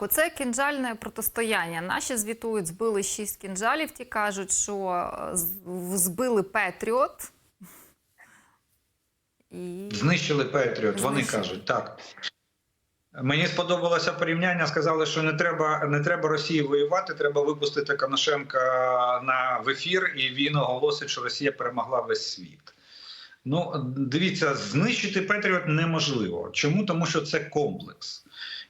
Оце кінжальне протистояння. Наші звітують, збили шість кінжалів. Ті кажуть, що е, збили Петріот. І Знищили Петріот, вони кажуть, так. Мені сподобалося порівняння. Сказали, що не треба, не треба Росії воювати, треба випустити Коношенка на в ефір, і він оголосить, що Росія перемогла весь світ. Ну, дивіться, знищити Петріот неможливо. Чому? Тому що це комплекс.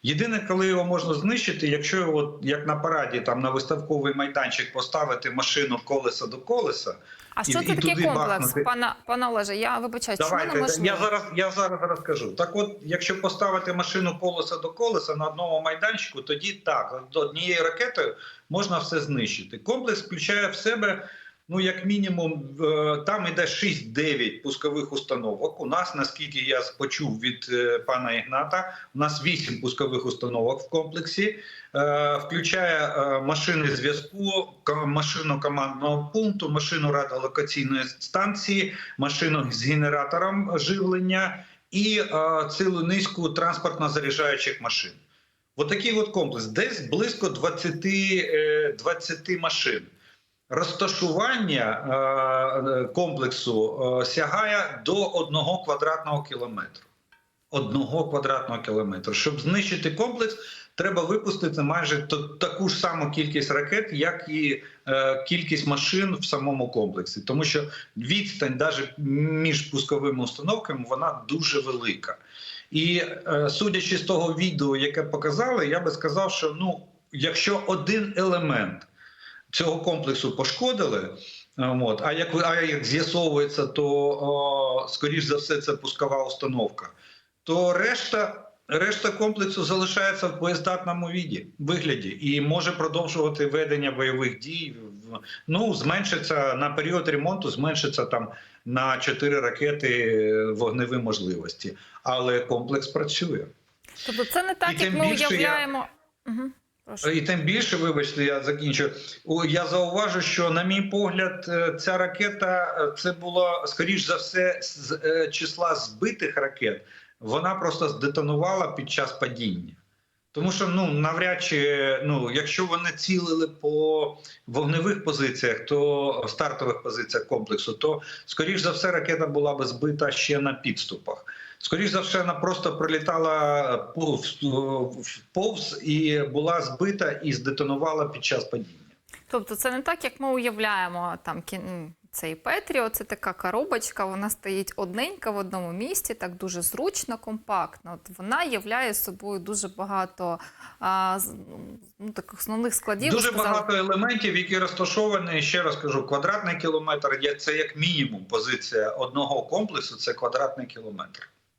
Єдине, коли його можна знищити, якщо його, як на параді, там на виставковий майданчик поставити машину колеса до колеса. а і- що це і такий комплекс, бахнути. пана пане Олеже? Я вибачаю, чому Давайте неможливо? я зараз я зараз розкажу. Так, от, якщо поставити машину колеса до колеса на одному майданчику, тоді так до однією ракетою можна все знищити. Комплекс включає в себе. Ну, як мінімум, там іде 6-9 пускових установок. У нас, наскільки я почув від е, пана Ігната, у нас 8 пускових установок в комплексі. Е, Включає е, машини зв'язку, машину командного пункту, машину радіолокаційної станції, машину з генератором живлення і цілу низку транспортно-заряджаючих машин. Отакий от комплекс. Десь близько 20, е, 20 машин. Розташування е, комплексу е, сягає до одного квадратного кілометру. Одного квадратного кілометру. Щоб знищити комплекс, треба випустити майже таку ж саму кількість ракет, як і е, кількість машин в самому комплексі. Тому що відстань, навіть між пусковими установками, вона дуже велика. І судячи з того відео, яке показали, я би сказав, що ну, якщо один елемент цього комплексу пошкодили. е, От, а як а як з'ясовується, то о, скоріш за все це пускова установка. То решта, решта комплексу залишається в боєздатному віді, вигляді і може продовжувати ведення бойових дій. Ну, зменшиться на період ремонту, зменшиться там на 4 ракети е, вогневі можливості. Але комплекс працює. Тобто це не так, І як ми більше я- уявляємо. Угу. І тим більше, вибачте, я закінчу. Я зауважу, що, на мій погляд, е, ця ракета е, це було скоріш за все з е, числа збитих ракет. Вона просто здетонувала під час падіння. Тому що ну навряд чи ну, якщо вони цілили по вогневих позиціях, то в стартових позиціях комплексу, то скоріш за все ракета була би збита ще на підступах. Скоріш за все, вона просто пролітала повз, повз і була збита і здетонувала під час падіння. Тобто це не так, як ми уявляємо там цей Петріо, це така коробочка, вона стоїть одненька в одному місці, так дуже зручно, компактно. От вона являє собою дуже багато а, ну, таких основних складів. Дуже сказали. багато елементів, які розташовані. Ще раз кажу, квадратний кілометр це як мінімум позиція одного комплексу. Це квадратний кілометр.